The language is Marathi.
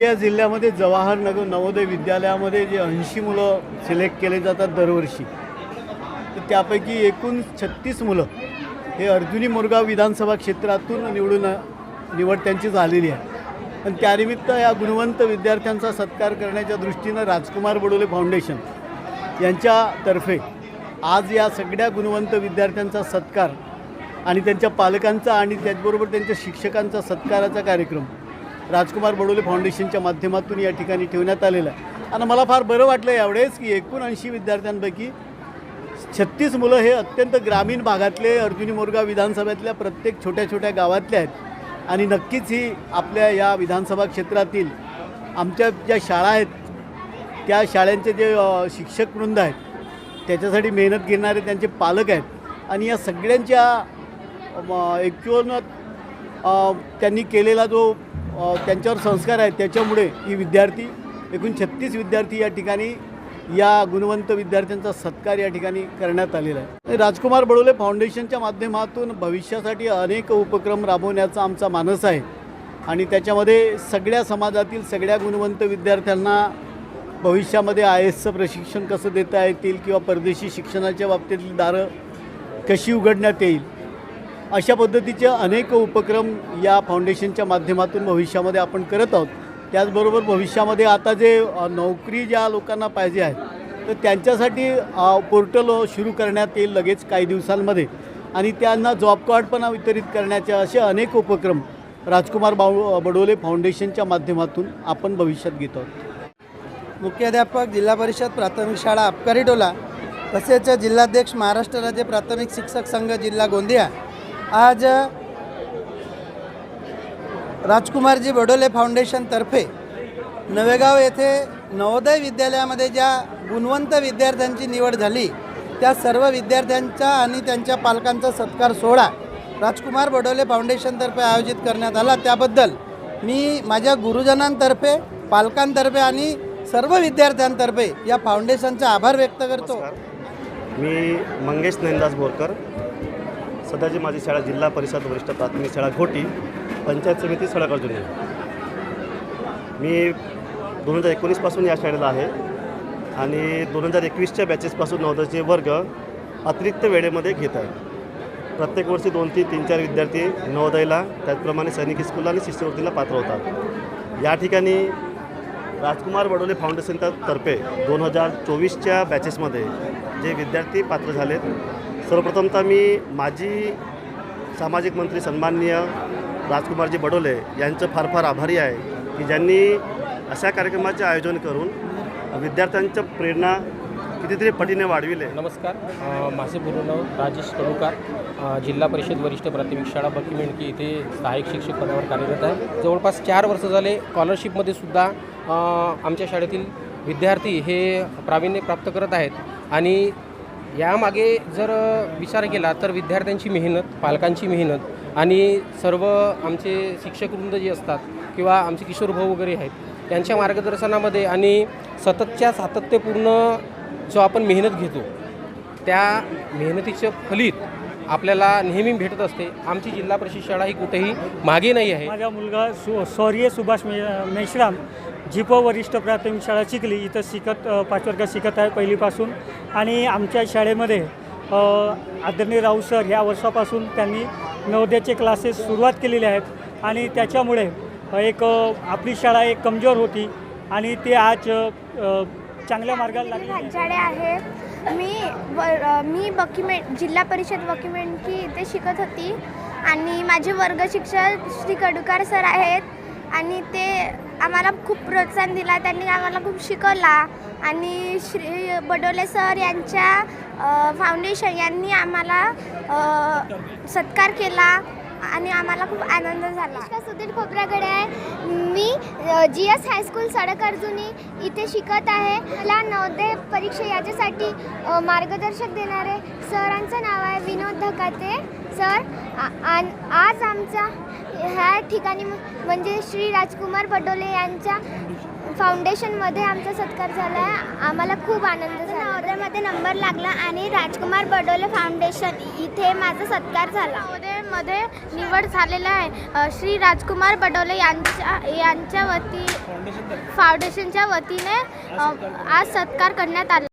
या जिल्ह्यामध्ये जवाहर नगर नवोदय विद्यालयामध्ये जे ऐंशी मुलं सिलेक्ट केले जातात दरवर्षी तर त्यापैकी एकूण छत्तीस मुलं हे अर्जुनी मुरगाव विधानसभा क्षेत्रातून निवडून निवड त्यांची झालेली आहे. पण त्यानिमित्त या गुणवंत विद्यार्थ्यांचा सत्कार करण्याच्या दृष्टीनं राजकुमार बडोले फाउंडेशन यांच्यातर्फे आज या सगळ्या गुणवंत विद्यार्थ्यांचा सत्कार आणि त्यांच्या पालकांचा आणि त्याचबरोबर त्यांच्या शिक्षकांचा सत्काराचा कार्यक्रम राजकुमार बडोले फाउंडेशनच्या माध्यमातून या ठिकाणी ठेवण्यात आलेलं आहे. आणि मला फार बरं वाटलं यावेळेस की एकूण ऐंशी विद्यार्थ्यांपैकी छत्तीस मुलं हे अत्यंत ग्रामीण भागातले अर्जुनी मोरगाव विधानसभेतल्या प्रत्येक छोट्या छोट्या गावातले आहेत. आणि नक्कीच ही आपल्या या विधानसभा क्षेत्रातील आमच्या ज्या शाळा आहेत त्या शाळांचे जे शिक्षक वृंद आहेत त्याच्यासाठी मेहनत घेणारे त्यांचे पालक आहेत. आणि या सगळ्यांच्या ॲक्च्युअल त्यांनी केलेला जो त्यांच्यावर संस्कार आहेत. त्याच्यामुळे ही विद्यार्थी एकूण छत्तीस विद्यार्थी या ठिकाणी या गुणवंत विद्यार्थ्यांचा सत्कार या ठिकाणी करण्यात आलेला आहे. राजकुमार बडोले फाउंडेशनच्या माध्यमातून भविष्यासाठी अनेक उपक्रम राबवण्याचा आमचा मानस आहे. आणि त्याच्यामध्ये सगळ्या समाजातील सगळ्या गुणवंत विद्यार्थ्यांना भविष्यामध्ये आय एसचं प्रशिक्षण कसं देता येतील किंवा परदेशी शिक्षणाच्या बाबतीतली दारं कशी उघडण्यात येईल अशा पद्धतीचे अनेक उपक्रम या फाउंडेशनच्या माध्यमातून भविष्यामध्ये आपण करत आहोत. त्याचबरोबर भविष्यामध्ये आता जे नोकरी ज्या लोकांना पाहिजे आहे तर त्यांच्यासाठी पोर्टल सुरू करण्यात येईल लगेच काही दिवसांमध्ये. आणि त्यांना जॉब कार्ड पण वितरित करण्याचे असे अनेक उपक्रम राजकुमार बाऊ बडोले फाउंडेशनच्या माध्यमातून आपण भविष्यात घेत आहोत. मुख्याध्यापक जिल्हा परिषद प्राथमिक शाळा अबकारी टोला तसेच जिल्हाध्यक्ष महाराष्ट्र राज्य प्राथमिक शिक्षक संघ जिल्हा गोंदिया आज राजकुमारजी बडोले फाउंडेशनतर्फे नवेगाव येथे नवोदय विद्यालयामध्ये ज्या गुणवंत विद्यार्थ्यांची निवड झाली त्या सर्व विद्यार्थ्यांचा आणि त्यांच्या पालकांचा सत्कार सोहळा राजकुमार बडोले फाउंडेशनतर्फे आयोजित करण्यात आला. त्याबद्दल मी माझ्या गुरुजनांतर्फे पालकांतर्फे आणि सर्व विद्यार्थ्यांतर्फे या फाउंडेशनचा आभार व्यक्त करतो. मी मंगेश नंदास बोरकर सध्याची माझी शाळा जिल्हा परिषद वरिष्ठ प्राथमिक शाळा घोटी पंचायत समिती सडक अर्जुनी मी दोन हजार एकोणीसपासून या शाळेला आहे आणि दोन हजार एकवीसच्या बॅचेसपासून नवोदयचे वर्ग अतिरिक्त वेळेमध्ये घेत आहे. प्रत्येक वर्षी दोन तीन तीन चार विद्यार्थी नवोदयला त्याचप्रमाणे सैनिक स्कूलला आणि शिष्यवृत्तीला पात्र होतात. या ठिकाणी राजकुमार बडोले फाउंडेशनच्या तर्फे दोन हजार चोवीसच्या बॅचेसमध्ये जे विद्यार्थी पात्र झालेत सर्वप्रथमतः मी माजी सामाजिक मंत्री सन्माननीय राजकुमारजी बडोले यांचं फार फार आभारी आहे की ज्यांनी अशा कार्यक्रमाचे आयोजन करून विद्यार्थ्यांच्या प्रेरणा कितीतरी पटीने वाढविले. नमस्कार. माझे पूर्ण नाव राजेश कडुकार जिल्हा परिषद वरिष्ठ प्राथमिक शाळा बकिमेंडकी इथे सहाय्यक शिक्षक पदावर कार्यरत आहे. जवळपास चार वर्ष झाले स्कॉलरशिपमध्ये सुद्धा आमच्या शाळेतील विद्यार्थी हे प्रावीण्य प्राप्त करत आहेत. आणि यामागे जर विचार केला तर विद्यार्थ्यांची मेहनत पालकांची मेहनत आणि सर्व आमचे शिक्षकवृंद जे असतात किंवा आमचे किशोर भाऊ वगैरे आहेत त्यांच्या मार्गदर्शनामध्ये आणि सततच्या सातत्यपूर्ण जो आपण मेहनत घेतो त्या मेहनतीचं फलित आपल्याला नेहमी भेटत असते. आमची जिल्हा परिषद शाळा ही कुठेही मागे नाही आहे. माझा मुलगा सु सौर्य सुभाष मे मेश्राम. जिपो वरिष्ठ प्राथमिक शाळा शिकली इथं शिकत पाच वर्गात शिकत आहे पहिलीपासून. आणि आमच्या शाळेमध्ये आदरणीय राऊत सर ह्या वर्षापासून त्यांनी नवोदयाचे क्लासेस सुरुवात केलेले आहेत. आणि त्याच्यामुळे एक आपली शाळा एक कमजोर होती. आणि ते आज चांगल्या मार्गाला लागली भांजाडे आहे मी मी जिल्हा परिषद बकीमेंटकी इथे शिकत होती. आणि माझे वर्ग शिक्षक श्री कडुकार सर आहेत. आणि ते आम्हाला खूप प्रोत्साहन दिला त्यांनी आम्हाला खूप शिकवला. आणि श्री बडोले सर यांच्या फाउंडेशन यांनी आम्हाला सत्कार केला आणि आम्हाला खूप आनंद झाला. सुधीर खोबरागडे आहे. मी G S high school Sadak Arjuni इथे शिकत आहे. मला नवोदय परीक्षा याच्यासाठी मार्गदर्शक देणारे सरांचं नाव आहे विनोद धकाते. सर आ- आन- आज आमचा ह्या ठिकाणी म्हणजे श्री राजकुमार बडोले यांच्या फाउंडेशनमध्ये आमचा सत्कार झाला आहे. आम्हाला खूप आनंद झाला. नवोदयमध्ये नंबर लागला आणि राजकुमार बडोले फाउंडेशन इथे माझा सत्कार झाला. नवोदय विद्यालयामध्ये निवड झालेला आहे. श्री राजकुमार बडोले यांच्या यांच्या वती फाउंडेशनच्या वतीने आज सत्कार करण्यात आला.